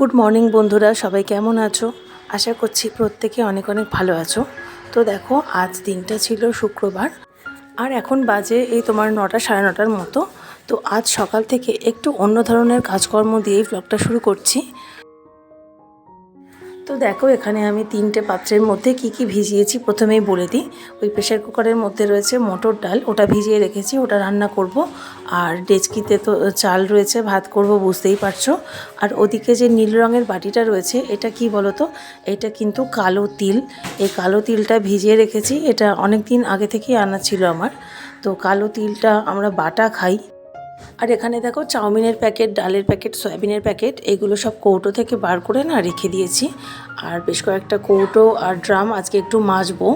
Good morning বন্ধুরা। সবাই কেমন আছো? আশা করছি প্রত্যেকে অনেক অনেক ভালো আছো। তো দেখো, আজ দিনটা ছিল শুক্রবার। আর এখন বাজে এই তোমার নটা, সাড়ে নটার মতো। তো আজ সকাল থেকে একটু অন্য ধরনের কাজকর্ম দিয়েই ব্লগটা শুরু করছি। দেখো, এখানে আমি তিনটে পাত্রের মধ্যে কি কি ভিজিয়েছি প্রথমেই বলে দিই। ওই প্রেশার কুকারের মধ্যে রয়েছে মটর ডাল, ওটা ভিজিয়ে রেখেছি, ওটা রান্না করব। আর ডেচকিতে তো চাল রয়েছে, ভাত করব, বুঝতেই পারছ। আর ওদিকে যে নীল রঙের বাটিটা রয়েছে, এটা কি বলো তো এটা কিন্তু কালো তিল। এই কালো তিলটা ভিজিয়ে রেখেছি, এটা অনেক দিন আগে থেকেই আনা ছিল আমার। তো কালো তিলটা আমরা বাটা খাই আর এখানে দেখো চাউমিনের প্যাকেট, ডালের প্যাকেট, সয়াবিনের প্যাকেট, এগুলো সব কৌটো থেকে বার করে না রেখে দিয়েছি। আর বেশ কয়েকটা কৌটো আর ড্রাম আজকে একটু মাজবো।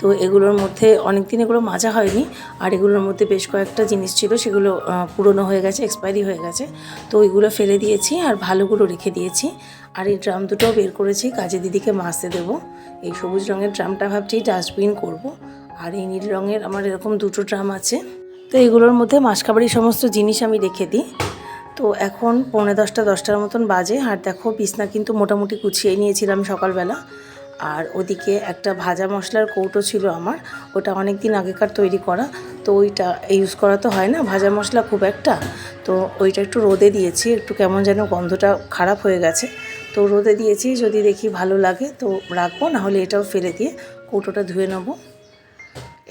তো এগুলোর মধ্যে অনেক দিন এগুলো মাজা হয়নি। আর এগুলোর মধ্যে বেশ কয়েকটা জিনিস ছিল, সেগুলো পুরনো হয়ে গেছে এক্সপায়ারি হয়ে গেছে। তো ওইগুলো ফেলে দিয়েছি আর ভালোগুলো রেখে দিয়েছি। আর এই ড্রাম দুটোও বের করেছি, কাজে দিদিকে মাজতে দেবো। এই সবুজ রঙের ড্রামটা ভাবছি ডাস্টবিন করব। আর এই নীল রঙের আমার এরকম দুটো ড্রাম আছে। তো এগুলোর মধ্যে মাসকাবাড়ির সমস্ত জিনিস আমি রেখে দিই। তো এখন পৌনে দশটা, দশটার মতন বাজে। আর দেখো, বিছনা কিন্তু মোটামুটি গুছিয়ে নিয়েছিলাম সকালবেলা। আর ওদিকে একটা ভাজা মশলার কৌটো ছিল আমার। ওটা অনেক দিন আগেকার তৈরি করা। তো ওইটা ইউজ করা তো হয় না, ভাজা মশলা খুব একটা। তো ওইটা একটু রোদে দিয়েছি, একটু কেমন যেন গন্ধটা খারাপ হয়ে গেছে। তো রোদে দিয়েছি, যদি দেখি ভালো লাগে তো রাখব, নাহলে এটাও ফেলে দিয়ে কৌটোটা ধুয়ে নেব।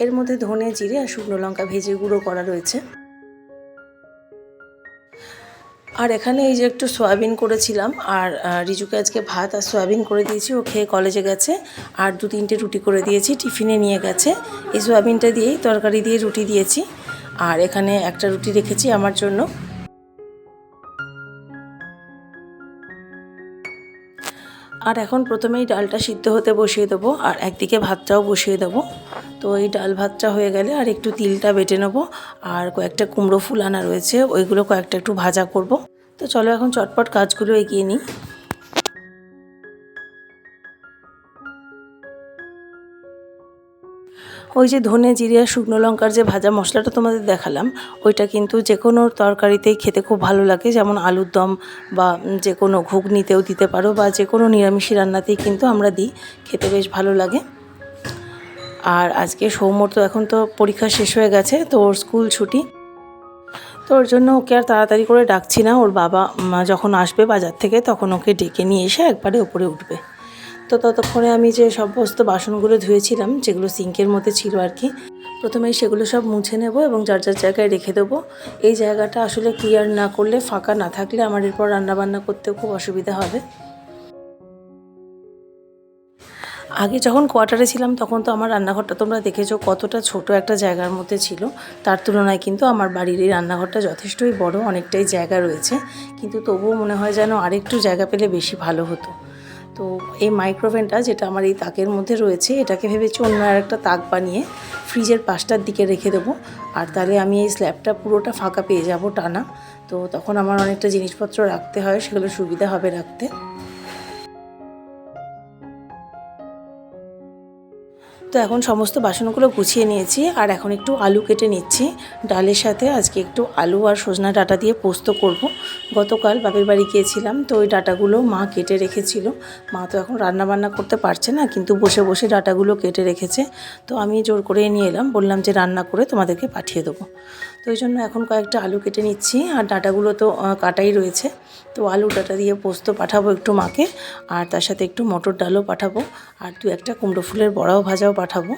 এর মধ্যে ধনে জিরে আর শুকনো লঙ্কা ভেজে গুঁড়ো করা রয়েছে। আর এখানে এই যে একটু সয়াবিন করেছিলাম, আর রিজুকে আজকে ভাত আর সয়াবিন করে দিয়েছি, ও খেয়ে কলেজে গেছে, আর দু তিনটে রুটি করে দিয়েছি, টিফিনে নিয়ে গেছে। এই সয়াবিনটা দিয়েই তরকারি দিয়ে রুটি দিয়েছি, আর এখানে একটা রুটি রেখেছি আমার জন্য। আর এখন প্রথমেই ডালটা সিদ্ধ হতে বসিয়ে দেবো, আর একদিকে ভাতটাও বসিয়ে দেবো। তো এই ডাল ভাতটা হয়ে গেলে আর একটু তিলটা বেটে নেব আর কয়েকটা কুমড়ো ফুল আনা রয়েছে, ওইগুলো কয়েকটা একটু ভাজা করব। তো চলো এখন চটপট কাজগুলো এগিয়ে নিই। ওই যে ধনে জিরিয়া শুকনো লঙ্কার যে ভাজা মশলাটা তোমাদের দেখালাম, ওইটা কিন্তু যে কোনো তরকারিতেই খেতে খুব ভালো লাগে। যেমন আলুর দম বা যে কোনো ঘুগনিতেও দিতে পারো বা যে কোনো নিরামিষি রান্নাতেই কিন্তু আমরা দিই, খেতে বেশ ভালো লাগে। আর আজকে সৌম্যর তো এখন তো পরীক্ষা শেষ হয়ে গেছে, তো ওর স্কুল ছুটি। তো ওর জন্য ওকে আর তাড়াতাড়ি করে ডাকছি না, ওর বাবা যখন আসবে বাজার থেকে তখন ওকে ডেকে নিয়ে এসে একবারে ওপরে উঠবে। তো ততক্ষণে আমি যে সমস্ত বাসনগুলো ধুয়েছিলাম, যেগুলো সিঙ্কের মধ্যে ছিল আর কি প্রথমে সেগুলো সব মুছে নেব এবং যার যার জায়গায় রেখে দেবো। এই জায়গাটা আসলে ক্লিয়ার না করলে, ফাঁকা না থাকলে আমার এরপর রান্নাবান্না করতেও খুব অসুবিধা হবে। আগে যখন কোয়ার্টারে ছিলাম, তখন তো আমার রান্নাঘরটা তোমরা দেখেছ কতটা ছোট একটা জায়গার মধ্যে ছিল। তার তুলনায় কিন্তু আমার বাড়ির এই রান্নাঘরটা যথেষ্টই বড়, অনেকটাই জায়গা রয়েছে। কিন্তু তবুও মনে হয় যেন আরেকটু জায়গা পেলে বেশি ভালো হতো। তো এই মাইক্রোওভেনটা যেটা আমার এই তাকের মধ্যে রয়েছে, এটাকে ভেবেছি অন্য আর একটা তাক বানিয়ে ফ্রিজের পাশটার দিকে রেখে দেবো। আর তাহলে আমি এই স্ল্যাবটা পুরোটা ফাঁকা পেয়ে যাব টানা। তো তখন আমার অনেকটা জিনিসপত্র রাখতে হয়, সেগুলো সুবিধা হবে রাখতে। তো এখন সমস্ত বাসনগুলো গুছিয়ে নিয়েছি, আর এখন একটু আলু কেটে নিচ্ছি। ডালের সাথে আজকে একটু আলু আর সজনা ডাটা দিয়ে পোস্ত করব। গতকাল বাপের বাড়ি গিয়েছিলাম, তো ওই ডাটাগুলো মা কেটে রেখেছিল। মা তো এখন রান্না বান্না করতে পারছে না, কিন্তু বসে বসে ডাটাগুলো কেটে রেখেছে। তো আমি জোর করে নিয়ে এলাম, বললাম যে রান্না করে তোমাদেরকে পাঠিয়ে দেবো। তো ওই জন্য এখন কয়েকটা আলু কেটে নিচ্ছি, আর ডাটাগুলো তো কাটাই রয়েছে। তো আলু ডাটা দিয়ে পোস্ত পাঠাবো একটু মাকে, আর তার সাথে একটু মটর ডালও পাঠাবো, আর দু একটা কুমড়ো ফুলের বড়াও ভাজাও পাঠাবো।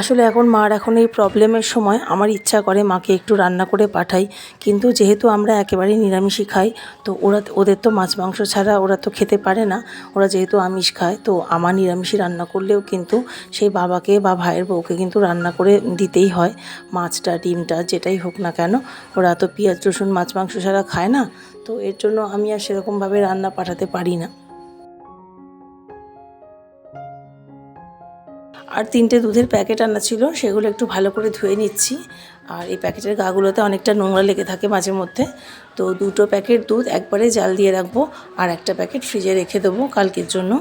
আসলে এখন মার এখন এই প্রবলেমের সময় আমার ইচ্ছা করে মাকে একটু রান্না করে পাঠাই। কিন্তু যেহেতু আমরা একেবারেই নিরামিষই খাই, তো ওরা, ওদের তো মাছ মাংস ছাড়া ওরা তো খেতে পারে না। ওরা যেহেতু আমিষ খায়, তো আমার নিরামিষই রান্না করলেও কিন্তু সেই বাবাকে বা ভাইয়ের বউকে কিন্তু রান্না করে দিতেই হয়। মাছটা, ডিমটা, যেটাই হোক না কেন, ওরা তো পেঁয়াজ, রসুন, মাছ মাংস ছাড়া খায় না। তো এর জন্য আমি আর সেরকমভাবে রান্না পাঠাতে পারি না। আর তিনটে দুধের প্যাকেট আনা ছিল, সেগুলো একটু ভালো করে ধুয়ে নিচ্ছি। আর এই প্যাকেটের গাগুলোতে অনেকটা নোংরা লেগে থাকে মাঝে মধ্যে। তো দুটো প্যাকেট দুধ একবারে জাল দিয়ে রাখব, আর একটা প্যাকেট ফ্রিজে রেখে দেবো কালকের জন্য।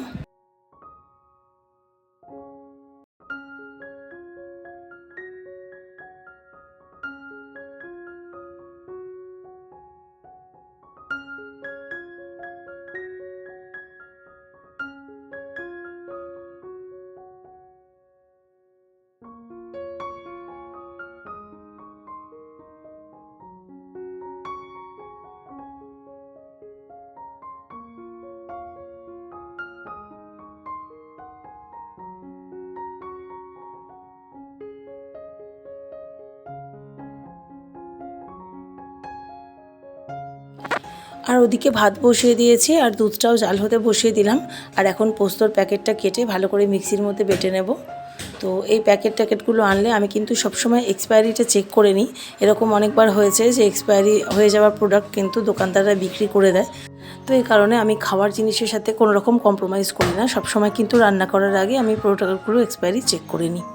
আর ওদিকে ভাত বসিয়ে দিয়েছি, আর দুধটাও জাল হতে বসিয়ে দিলাম। আর এখন পোস্তর প্যাকেটটা কেটে ভালো করে মিক্সির মধ্যে বেটে নেব। তো এই প্যাকেট ট্যাকেটগুলো আনলে আমি কিন্তু সবসময় এক্সপায়ারিটা চেক করে নিই। এরকম অনেকবার হয়েছে যে এক্সপায়ারি হয়ে যাওয়ার প্রোডাক্ট কিন্তু দোকানদাররা বিক্রি করে দেয়। তো এই কারণে আমি খাওয়ার জিনিসের সাথে কোনো রকম কম্প্রোমাইজ করি না। সবসময় কিন্তু রান্না করার আগে আমি প্রোডাক্টগুলো এক্সপায়ারি চেক করে নিই।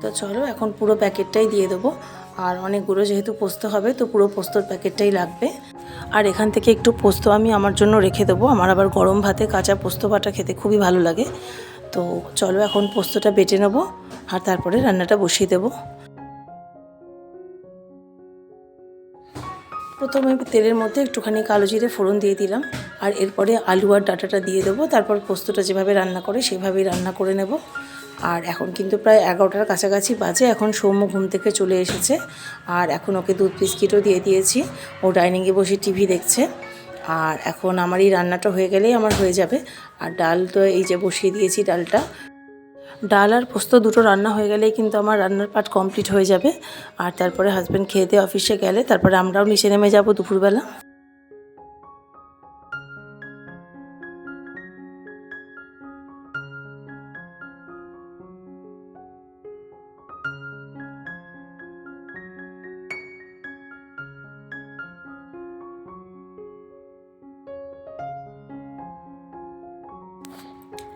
তো চলো এখন পুরো প্যাকেটটাই দিয়ে দেবো। আর অনেকগুলো যেহেতু পোস্ত হবে, তো পুরো পোস্তর প্যাকেটটাই লাগবে। আর এখান থেকে একটু পোস্ত আমি আমার জন্য রেখে দেবো। আমার আবার গরম ভাতে কাঁচা পোস্ত বাটা খেতে খুবই ভালো লাগে। তো চলো এখন পোস্তটা বেটে নেব আর তারপরে রান্নাটা বসিয়ে দেবো। প্রথমে তেলের মধ্যে একটুখানি কালো জিরে ফোড়ন দিয়ে দিলাম আর এরপরে আলু আর ডাটাটা দিয়ে দেবো। তারপর পোস্তটা যেভাবে রান্না করে সেভাবেই রান্না করে নেব। আর এখন কিন্তু প্রায় এগারোটার কাছাকাছি বাজে, এখন সৌম্য ঘুম থেকে চলে এসেছে। আর এখন ওকে দুধ বিস্কিটও দিয়ে দিয়েছি। ও ডাইনিংয়ে বসে টিভি দেখছে। আর এখন আমার এই রান্নাটা হয়ে গেলেই আমার হয়ে যাবে। আর ডাল তো এই যে বসিয়ে দিয়েছি ডালটা। ডাল আর পোস্ত দুটো রান্না হয়ে গেলেই কিন্তু আমার রান্নার পাট কমপ্লিট হয়ে যাবে। আর তারপরে হাজব্যান্ড খেয়ে দিয়ে অফিসে গেলে, তারপরে আমরাও নিচে নেমে যাব দুপুরবেলা।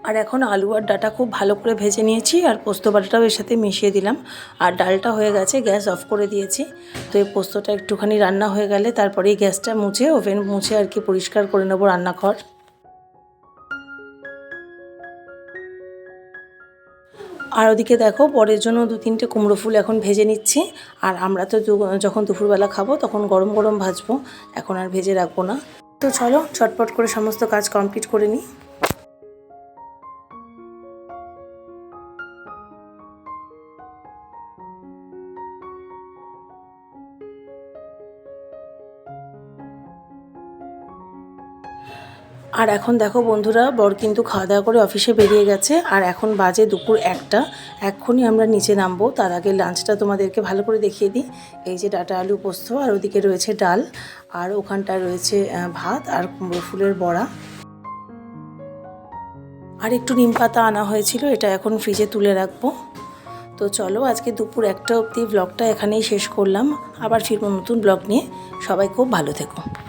আর এখন আলু আর ডাটা খুব ভালো করে ভেজে নিয়েছি আর পোস্ত বাটাটাও এর সাথে মিশিয়ে দিলাম। আর ডালটা হয়ে গেছে, গ্যাস অফ করে দিয়েছি। তো এই পোস্তটা একটুখানি রান্না হয়ে গেলে তারপরে এই গ্যাসটা মুছে, ওভেন মুছে আর কি পরিষ্কার করে নেব রান্নাঘর। আর ওদিকে দেখো, পরের জন্য দু তিনটে কুমড়ো ফুল এখন ভেজে নিচ্ছি। আর আমরা তো যখন দুপুরবেলা খাব তখন গরম গরম ভাজবো। এখন আর ভেজে রাখব না। তো চলো, চটপট করে সমস্ত কাজ কমপ্লিট করে নিই। আর এখন দেখো বন্ধুরা, বর কিন্তু খাওয়া দাওয়া করে অফিসে বেরিয়ে গেছে। আর এখন বাজে দুপুর একটা। এক্ষুনি আমরা নিচে নামবো। তার আগে লাঞ্চটা তোমাদেরকে ভালো করে দেখিয়ে দিই। এই যে ডাটা আলু পোস্ত, আর ওদিকে রয়েছে ডাল। আর ওখানটায় রয়েছে ভাত আর কুমড়ো ফুলের বড়া। আর একটু নিম পাতা আনা হয়েছিল, এটা এখন ফ্রিজে তুলে রাখব। তো চলো, আজকে দুপুর একটা অবধি ব্লগটা এখানেই শেষ করলাম। আবার ফিরবো নতুন ব্লগ নিয়ে। সবাই খুব ভালো থেকো।